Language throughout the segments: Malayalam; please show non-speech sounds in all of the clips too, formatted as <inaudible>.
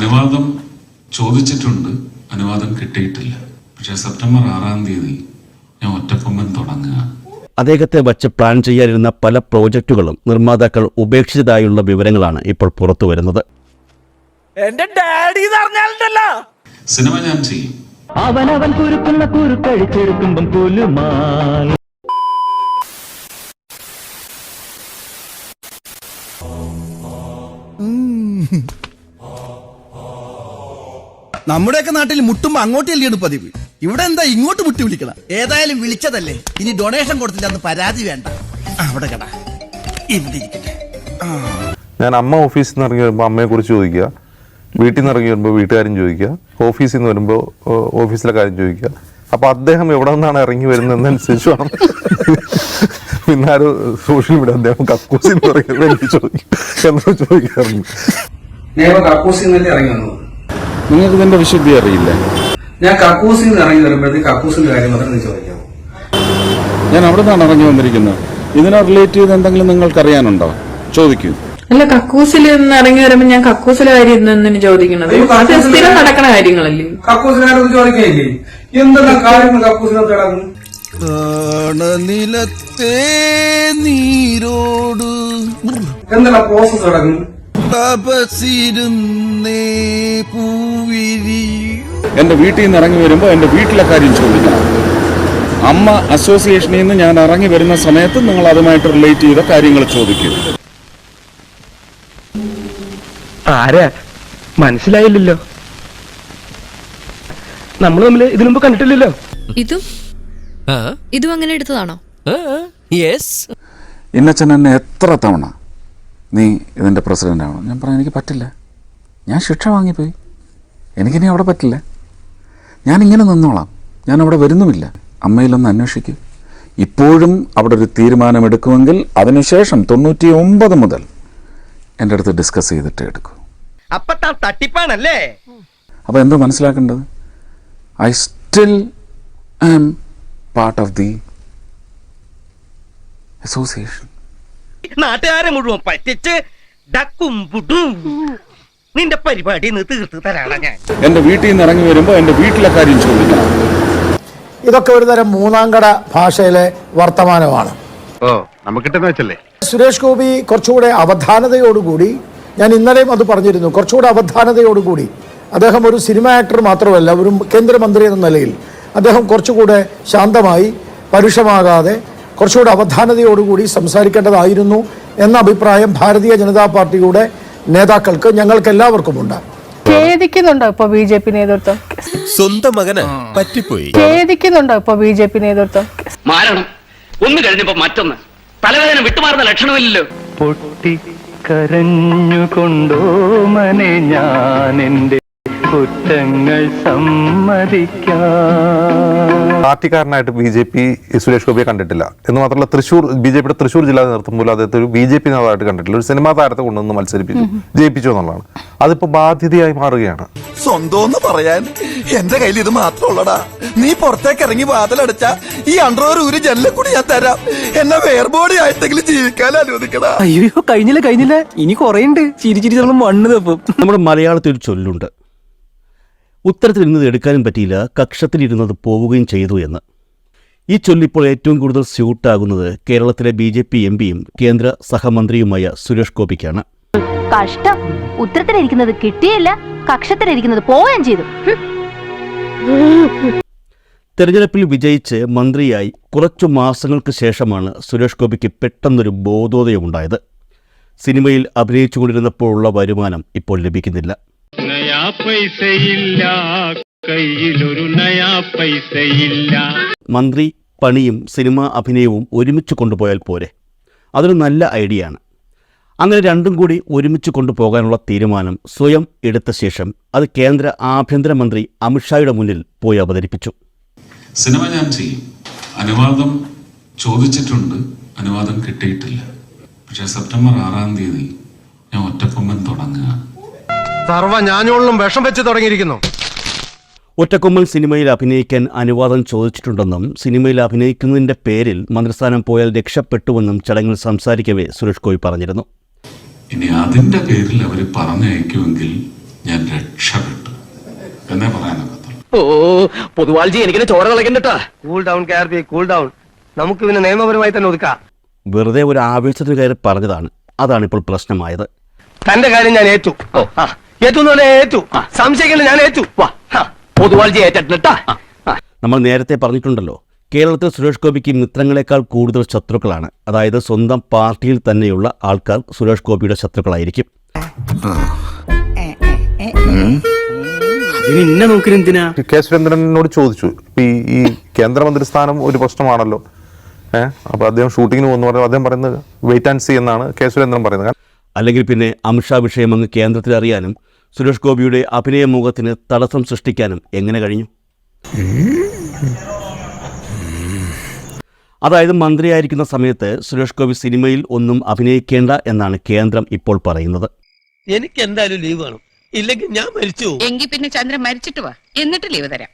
അനുവാദം ചോദിച്ചിട്ടുണ്ട്. അനുവാദം കിട്ടിയിട്ടില്ല. പക്ഷേ സെപ്റ്റംബർ ആറാം തീയതി ഞാൻ ഒറ്റക്കൊമ്പൻ തുടങ്ങുക അദ്ദേഹത്തെ വച്ച് പ്ലാൻ ചെയ്യാനിരുന്ന പല പ്രോജക്റ്റുകളും നിർമ്മാതാക്കൾ ഉപേക്ഷിച്ചതായുള്ള വിവരങ്ങളാണ് ഇപ്പോൾ പുറത്തു വരുന്നത്. എന്റെ ഡാഡി സിനിമ ഞാൻ ചെയ്യും. അവനവൻ കുരുക്കുന്ന കുരുക്കഴിച്ചെടുക്കുമ്പം പുലുമാൽ നമ്മുടെയൊക്കെ നാട്ടിൽ മുട്ടുമ്പോ അങ്ങോട്ടല്ലേ പതിവ്. ഇവിടെ എന്താ ഇങ്ങോട്ട് മുട്ടി വിളിക്കണം? ഏതായാലും വിളിച്ചതല്ലേ. ഇനി ഡൊണേഷൻ കൊടുത്തില്ല അന്ന് പരാതി വേണ്ട. അവിടെ കട. ഇവിടെ ഇരിക്കട്ടെ. ഞാൻ അമ്മ ഓഫീസിൽ നിന്ന് ഇറങ്ങി വരുമ്പോൾ അമ്മയെ കുറിച്ച് ചോദിക്കുക. വീട്ടിൽ നിന്ന് ഇറങ്ങി വരുമ്പോൾ വീട്ടുകാരും ചോദിക്കുക. ഓഫീസിൽ നിന്ന് വരുമ്പോൾ ഓഫീസിലെ കാര്യം ചോദിക്കുക. അപ്പൊ അദ്ദേഹം എവിടെ നിന്നാണ് ഇറങ്ങി വരുന്നതെന്നനുസരിച്ച് വേണം. പിന്നെ ആരോ സോഷ്യൽ മീഡിയ അദ്ദേഹം കക്കൂസിന്ന് ഇറങ്ങി പറയുന്നത് എനിക്ക് ചോദിക്കും. എന്നോ ചോദിക്കാറുണ്ട്. ഞാൻ കക്കൂസിൽ നിന്നല്ലേ ഇറങ്ങി വന്നത്? നിങ്ങൾക്ക് ഇതിന്റെ വിശുദ്ധി അറിയില്ലേ? ഞാൻ കക്കൂസിൽ നിന്ന് ഇറങ്ങി വരുമ്പോഴത്തേക്ക് കക്കൂസിന്റെ കാര്യം മാത്രം ചോദിക്കാം. ചോദിക്കാമോ ഞാൻ അവിടെ നിന്നാണ് ഇറങ്ങി വന്നിരിക്കുന്നത്. ഇതിനെ റിലേറ്റ് ചെയ്ത് എന്തെങ്കിലും നിങ്ങൾക്ക് അറിയാനുണ്ടോ? ചോദിക്കൂ. അല്ല കക്കൂസിൽ നിന്ന് ഇറങ്ങി വരുമ്പോ ഞാൻ കക്കൂസിലെ കാര്യം എന്തിനു ചോദിക്കണത് അത് സ്ഥിരം നടക്കണ കാര്യങ്ങളല്ലേ? കക്കൂസിനൊന്നും ചോദിക്കില്ലേ എന്തെല്ലാം കാര്യങ്ങൾ കക്കൂസിനകത്ത് കിടക്കുന്നു നിലത്തെ നീരോട് എന്തെല്ലാം പ്രോസസ് കിടക്കുന്നു തപസിരുന്നേ എന്റെ വീട്ടിൽ നിന്ന് ഇറങ്ങി വരുമ്പോൾ എന്റെ വീട്ടിലെ കാര്യം ചോദിക്കണം അമ്മ അസോസിയേഷനിൽ നിന്ന് ഞാൻ ഇറങ്ങി വരുന്ന സമയത്ത് നിങ്ങൾ അതുമായിട്ട് റിലേറ്റ് ചെയ്ത കാര്യങ്ങൾ ചോദിക്കും. ആരാ? മനസ്സിലായില്ലല്ലോ. നമ്മൾ തമ്മിൽ ഇതിനു മുമ്പ് കണ്ടിട്ടില്ലല്ലോ. ഇതും? ഇതും അങ്ങനെ എടുത്തതാണോ? ഇന്നച്ചൻ എന്നെ എത്ര തവണ നീ ഇതിന്റെ പ്രസിഡന്റ് ആണോ ഞാൻ പറയാൻ എനിക്ക് പറ്റില്ല. ഞാൻ ശിക്ഷ വാങ്ങിപ്പോയി. എനിക്കിനി അവിടെ പറ്റില്ല. ഞാനിങ്ങനെ നിന്നോളാം. ഞാൻ അവിടെ വരുന്നുമില്ല. അമ്മയിലൊന്ന് അന്വേഷിക്കൂ. ഇപ്പോഴും അവിടെ ഒരു തീരുമാനമെടുക്കുമെങ്കിൽ അതിനുശേഷം തൊണ്ണൂറ്റി ഒമ്പത് മുതൽ എന്റെ അടുത്ത് ഡിസ്കസ് ചെയ്തിട്ട് എടുക്കൂ. അപ്പൊ തട്ടിപ്പാണല്ലേ? അപ്പോൾ എന്തോ മനസ്സിലാക്കേണ്ടത്? I still am part of the association നാട്ടുകാരെ മുഴുവൻ പറ്റിച്ച് ഡക്കും പരിപാടി ഇന്ന് തീർത്ത് തരാണ് ഞാൻ. എന്റെ വീട്ടിൽ നിന്ന് ഇറങ്ങി വരുമ്പോൾ എന്റെ വീട്ടിലെ കാര്യം ചോദിക്കണം. ഇതൊക്കെ ഒരു തരം മൂന്നാംകട ഭാഷയിലെ വർത്തമാനമാണ്. ഓ നമുക്കിട്ടെന്ന് വെച്ചല്ലേ? സുരേഷ് ഗോപി കുറച്ചുകൂടെ അവധാനതയോടുകൂടി ഞാൻ ഇന്നലെയും അത് പറഞ്ഞിരുന്നു കുറച്ചുകൂടെ അവധാനതയോടുകൂടി അദ്ദേഹം ഒരു സിനിമ ആക്ടർ മാത്രമല്ല ഒരു കേന്ദ്രമന്ത്രി എന്ന നിലയിൽ അദ്ദേഹം കുറച്ചുകൂടെ ശാന്തമായി പരുഷമാകാതെ കുറച്ചുകൂടെ അവധാനതയോടുകൂടി സംസാരിക്കേണ്ടതായിരുന്നു എന്ന അഭിപ്രായം ഭാരതീയ ജനതാ പാർട്ടിയുടെ നേതാക്കൾക്ക് ഞങ്ങൾക്ക് എല്ലാവർക്കും ഉണ്ട് ഇപ്പൊ ബി ജെ പി നേതൃത്വം? സ്വന്തം മകന് പറ്റിപ്പോയി. ഖേദിക്കുന്നുണ്ടോ ഇപ്പൊ ബി ജെ പി നേതൃത്വം? മാരണം ഒന്ന് കഴിഞ്ഞപ്പോ മറ്റൊന്ന്. തലവേദന വിട്ടുമാറുന്ന ലക്ഷണമില്ലല്ലോ. പൊട്ടിക്കരഞ്ഞുകൊണ്ടോ മനെ ഞാൻ എന്റെ കുറ്റങ്ങൾ സമ്മതിക്കാം. പാർട്ടിക്കാരനായിട്ട് ബി ജെ പി സുരേഷ് ഗോപിയെ കണ്ടിട്ടില്ല. എന്ന് മാത്രമല്ല തൃശൂർ ബി ജെ പിയുടെ തൃശ്ശൂർ ജില്ലാ നേതൃത്വം പോലും അദ്ദേഹത്തെ ഒരു ബി ജെ പി നേതാവായിട്ട് കണ്ടിട്ടില്ല. ഒരു സിനിമാ താരത്തെ കൊണ്ടുവന്ന് മത്സരിപ്പിച്ചു. ജയിപ്പിച്ചു എന്നുള്ളതാണ്. അതിപ്പോ ബാധ്യതയായി മാറുകയാണ്. സ്വന്തം പറയാൻ. എന്റെ കയ്യിൽ ഇത് മാത്രമുള്ളടാ. നീ പുറത്തേക്ക് ഇറങ്ങി വാതിലടച്ച ഈ അണ്ടർവർ ഒരു ജനലിൽ കൂടി ഞാൻ തരാം. എന്നെ വേർബോഡി ആയിട്ടെങ്കിലും ജീവിക്കാൻ അനുവദിക്കടാ. അയ്യോ കഴിഞ്ഞില്ല കഴിഞ്ഞില്ല? ഇനി കൊറേ ഉണ്ട് ചിരി ചിരി നമ്മൾ മണ്ണ് തപ്പും. നമ്മുടെ മലയാളത്തിൽ ചൊല്ലുണ്ട്. ഉത്തരത്തിലിരുന്നത് എടുക്കാനും പറ്റിയില്ല കക്ഷത്തിലിരുന്നത് പോവുകയും ചെയ്തു എന്ന്. ഈ ചൊല്ലിപ്പോൾ ഏറ്റവും കൂടുതൽ സ്യൂട്ടാകുന്നത് കേരളത്തിലെ ബി ജെ പി എം പിയും കേന്ദ്ര സഹമന്ത്രിയുമായ സുരേഷ് ഗോപിക്കാണ്. കഷ്ടം. ഉത്തരത്തിലിരിക്കുന്നത് കിട്ടിയില്ല കക്ഷത്തിലിരിക്കുന്നത് പോവുകയും ചെയ്തു. തെരഞ്ഞെടുപ്പിൽ വിജയിച്ച് മന്ത്രിയായി കുറച്ചു മാസങ്ങൾക്ക് ശേഷമാണ് സുരേഷ് ഗോപിക്ക് പെട്ടെന്നൊരു ബോധോദയമുണ്ടായത്. സിനിമയിൽ അഭിനയിച്ചുകൊണ്ടിരുന്നപ്പോഴുള്ള വരുമാനം ഇപ്പോൾ ലഭിക്കുന്നില്ല. നയാ പൈസയില്ല കയ്യിലൊരു നയാ പൈസയില്ല. മന്ത്രി പണിയും സിനിമാ അഭിനയവും ഒരുമിച്ച് കൊണ്ടുപോയാൽ പോരെ. അതൊരു നല്ല ഐഡിയ ആണ് അങ്ങനെ രണ്ടും കൂടി ഒരുമിച്ച് കൊണ്ടുപോകാനുള്ള തീരുമാനം സ്വയം എടുത്ത ശേഷം അത് കേന്ദ്ര ആഭ്യന്തരമന്ത്രി അമിത്ഷായുടെ മുന്നിൽ പോയി അവതരിപ്പിച്ചു. സിനിമ ഞാൻ ചെയ്യും. അനുവാദം ചോദിച്ചിട്ടുണ്ട്. അനുവാദം കിട്ടിയിട്ടില്ല. പക്ഷേ സെപ്റ്റംബർ ആറാം തീയതി ഞാൻ ഒറ്റക്കൊമ്പൻ തുടങ്ങുക സർവ ഞാനോളിലും വിഷം വെച്ച് തുടങ്ങിയിരിക്കുന്നു. ഒറ്റക്കൊമ്മൽ സിനിമയിൽ അഭിനയിക്കാൻ അനുവാദം ചോദിച്ചിട്ടുണ്ടെന്നും സിനിമയിൽ അഭിനയിക്കുന്നതിന്റെ പേരിൽ മന്ത്രിസ്ഥാനം പോയാൽ രക്ഷപ്പെട്ടുവെന്നും ചടങ്ങിൽ സംസാരിക്കവേ സുരേഷ് ഗോപി പറഞ്ഞിരുന്നു. ഇനി അതിന്റെ പേരിൽ അവർ പറഞ്ഞയക്കുമെങ്കിൽ ഞാൻ രക്ഷപ്പെട്ടു. എന്നേ പറയാനൊക്കത്തുള്ളൂ ഓ പൊതുവാൾജി എനിക്ക് ചോര കളക്കണ്ടട്ടാ cool down K R P cool down നമുക്ക് ഇതിനെ നിയമപരമായി തന്നെ ഒതുക്കാം. വെറുതെ ഒരു ആവേശത്തിന് കയറി പറഞ്ഞതാണ്. അതാണ് ഇപ്പോൾ പ്രശ്നമായത്. തന്റെ കാര്യം ഞാൻ ഏറ്റു. ആ, ഏറ്റു എന്ന് പറഞ്ഞാൽ ഏറ്റു. സംശയിക്കണ്ട ഞാൻ ഏറ്റു. വാ. പൊതുവാൾജി ഏറ്റിട്ടാ നമ്മൾ നേരത്തെ പറഞ്ഞിട്ടുണ്ടല്ലോ കേരളത്തിൽ സുരേഷ് ഗോപിക്ക് മിത്രങ്ങളെക്കാൾ കൂടുതൽ ശത്രുക്കളാണ്. അതായത് സ്വന്തം പാർട്ടിയിൽ തന്നെയുള്ള ആൾക്കാർ സുരേഷ് ഗോപിയുടെ ശത്രുക്കളായിരിക്കും. കെ സുരേന്ദ്രനോട് ചോദിച്ചു. ഈ ഈ കേന്ദ്രമന്ത്രി സ്ഥാനം ഒരു പ്രശ്നമാണല്ലോ. ഏഹ് അപ്പൊ അദ്ദേഹം ഷൂട്ടിങ്ങിന് പോകുന്നു പറഞ്ഞു അദ്ദേഹം പറയുന്നത് വെയിറ്റ് ആൻഡ് സി എന്നാണ് കെ സുരേന്ദ്രൻ പറയുന്നത്. അല്ലെങ്കിൽ പിന്നെ അമിത്ഷാ വിഷയം അങ്ങ് കേന്ദ്രത്തിൽ അറിയാനും സുരേഷ് ഗോപിയുടെ അഭിനയമുഖത്തിന് തടസ്സം സൃഷ്ടിക്കാനും എങ്ങനെ കഴിഞ്ഞു? അതായത് മന്ത്രിയായിരിക്കുന്ന സമയത്ത് സുരേഷ് ഗോപി സിനിമയിൽ ഒന്നും അഭിനയിക്കേണ്ട എന്നാണ് കേന്ദ്രം ഇപ്പോൾ പറയുന്നത്. എനിക്ക് എന്തായാലും ലീവ് വേണം. ഇല്ലെങ്കിൽ ഞാൻ മരിച്ചു എങ്കിൽ പിന്നെ ചന്ദ്രൻ മരിച്ചിട്ട് വാ. എന്നിട്ട് ലീവ് തരാം.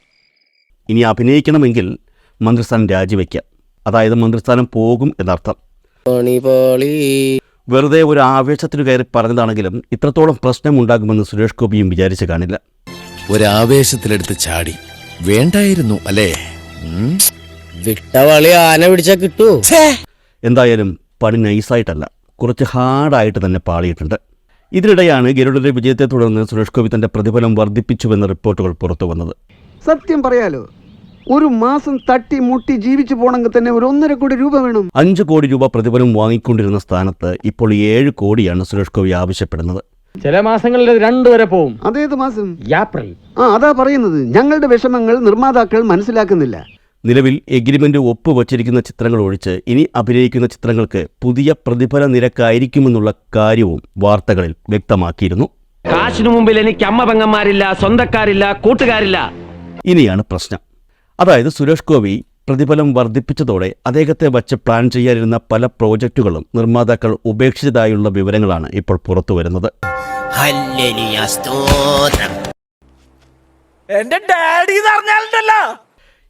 ഇനി അഭിനയിക്കണമെങ്കിൽ മന്ത്രിസ്ഥാനം രാജിവെക്കാം അതായത് മന്ത്രിസ്ഥാനം പോകും എന്നർത്ഥം. വെറുതെ ഒരു ആവേശത്തിന് കയറി പറഞ്ഞതാണെങ്കിലും ഇത്രത്തോളം പ്രശ്നമുണ്ടാകുമെന്ന് സുരേഷ് ഗോപിയും വിചാരിച്ചു കാണില്ല. ഒരാവേശത്തിലെടുത്ത് ചാടി. വേണ്ടായിരുന്നു അല്ലേ? വിട്ടവളി ആന പിടിച്ചാ കിട്ടൂ. എന്തായാലും പണി നൈസായിട്ടല്ല കുറച്ച് ഹാർഡായിട്ട് തന്നെ പാളിയിട്ടുണ്ട്. ഇതിനിടെയാണ് ഗരുഡന്റെ വിജയത്തെ തുടർന്ന് സുരേഷ് ഗോപി തന്റെ പ്രതിഫലം വർദ്ധിപ്പിച്ചുവെന്ന റിപ്പോർട്ടുകൾ പുറത്തു വന്നത് സത്യം പറയാലോ ഒരു മാസം തട്ടി മുട്ടി ജീവിച്ചു പോണെങ്കിൽ തന്നെ ഒരു ഒന്നര കോടി രൂപ വേണം. അഞ്ച് കോടി രൂപ പ്രതിഫലം വാങ്ങിക്കൊണ്ടിരുന്ന സ്ഥാനത്ത് ഇപ്പോൾ ഏഴ് കോടിയാണ് സുരേഷ് ഗോപി ആവശ്യപ്പെടുന്നത്. ചില മാസങ്ങളിൽ രണ്ടു വരെ പോവും. അതേത് മാസം? ഏപ്രിൽ. ആ അതാ പറയുന്നത്. ഞങ്ങളുടെ വിഷമങ്ങൾ നിർമ്മാതാക്കൾ മനസ്സിലാക്കുന്നില്ല. നിലവിൽ എഗ്രിമെന്റ് ഒപ്പുവച്ചിരിക്കുന്ന ചിത്രങ്ങൾ ഒഴിച്ച് ഇനി അഭിനയിക്കുന്ന ചിത്രങ്ങൾക്ക് പുതിയ പ്രതിഫല നിരക്കായിരിക്കുമെന്നുള്ള കാര്യവും വാർത്തകളിൽ വ്യക്തമാക്കിയിരുന്നു. കാശിനു മുമ്പിൽ എനിക്ക് അമ്മ പെങ്ങന്മാരില്ല സ്വന്തക്കാരില്ല കൂട്ടുകാരില്ല. ഇനിയാണ് പ്രശ്നം. അതായത് സുരേഷ് ഗോപി പ്രതിഫലം വർദ്ധിപ്പിച്ചതോടെ അദ്ദേഹത്തെ വച്ച് പ്ലാൻ ചെയ്യാനിരുന്ന പല പ്രോജക്റ്റുകളും നിർമ്മാതാക്കൾ ഉപേക്ഷിച്ചതായുള്ള വിവരങ്ങളാണ് ഇപ്പോൾ പുറത്തു വരുന്നത്. എന്റെ ഡാഡി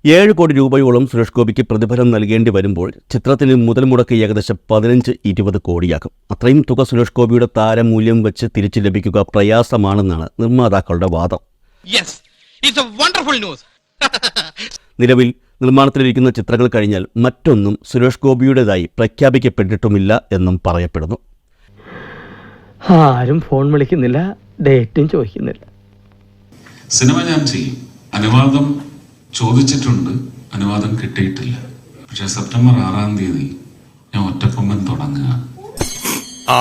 ഏഴ് കോടി രൂപയോളം സുരേഷ് ഗോപിക്ക് പ്രതിഫലം നൽകേണ്ടി വരുമ്പോൾ ചിത്രത്തിന് മുതൽ മുടക്ക് ഏകദേശം പതിനഞ്ച് ഇരുപത് കോടിയാകും. അത്രയും തുക സുരേഷ് ഗോപിയുടെ താരമൂല്യം വെച്ച് തിരിച്ചു ലഭിക്കുക പ്രയാസമാണെന്നാണ് നിർമ്മാതാക്കളുടെ വാദം. <laughs> നിലവിൽ നിർമ്മാണത്തിലിരിക്കുന്ന ചിത്രങ്ങൾ കഴിഞ്ഞാൽ മറ്റൊന്നും സുരേഷ് ഗോപിയുടേതായി പ്രഖ്യാപിക്കപ്പെട്ടിട്ടുമില്ല എന്നും പറയപ്പെടുന്നു. ആരും ഫോൺ വിളിക്കുന്നില്ല ഡേറ്റും ചോദിക്കുന്നില്ല. സിനിമ ഞാൻ ചെയ്യും. അനുവാദം ചോദിച്ചിട്ടുണ്ട് അനുവാദം കിട്ടിയിട്ടില്ല. പക്ഷെ സെപ്റ്റംബർ ആറാം തീയതി ഞാൻ ഒറ്റക്കൊമ്പൻ തുടങ്ങുക ആ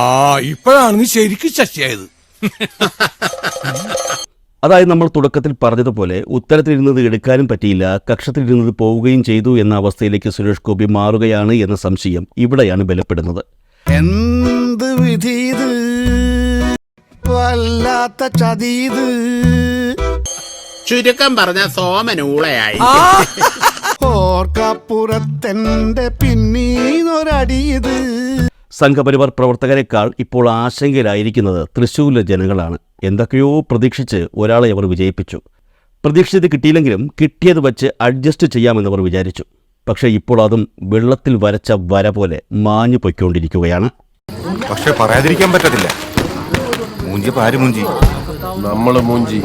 ഇപ്പോഴാണ് നീ ശരിക്കും ശശിയായത്. <laughs> അതായത് നമ്മൾ തുടക്കത്തിൽ പറഞ്ഞതുപോലെ ഉത്തരത്തിലിരുന്നത് എടുക്കാനും പറ്റിയില്ല കക്ഷത്തിലിരുന്നത് പോവുകയും ചെയ്തു എന്ന അവസ്ഥയിലേക്ക് സുരേഷ് ഗോപി മാറുകയാണ് എന്ന സംശയം ഇവിടെയാണ് ബലപ്പെടുന്നത്. എന്ത് വിധി വല്ലാത്ത ചതീത് ചുരുക്കം പറഞ്ഞ സോമനൂളയായി ഓർക്കപ്പുറത്തെന്റെ പിന്നീനൊരടിയത് സംഘപരിവാർ പ്രവർത്തകരെക്കാൾ ഇപ്പോൾ ആശങ്കയിലായിരിക്കുന്നത് തൃശ്ശൂരിലെ ജനങ്ങളാണ്. എന്തൊക്കെയോ പ്രതീക്ഷിച്ച് ഒരാളെ അവർ വിജയിപ്പിച്ചു. പ്രതീക്ഷിച്ചത് കിട്ടിയില്ലെങ്കിലും കിട്ടിയത് വച്ച് അഡ്ജസ്റ്റ് ചെയ്യാമെന്നവർ വിചാരിച്ചു. പക്ഷേ ഇപ്പോൾ അതും വെള്ളത്തിൽ വരച്ച വര പോലെ മാഞ്ഞു പൊയ്ക്കൊണ്ടിരിക്കുകയാണ്. പക്ഷെ പറയാതിരിക്കാൻ പറ്റത്തില്ല. മൂഞ്ചി പാര് മൂഞ്ചി. നമ്മൾ മൂഞ്ചി.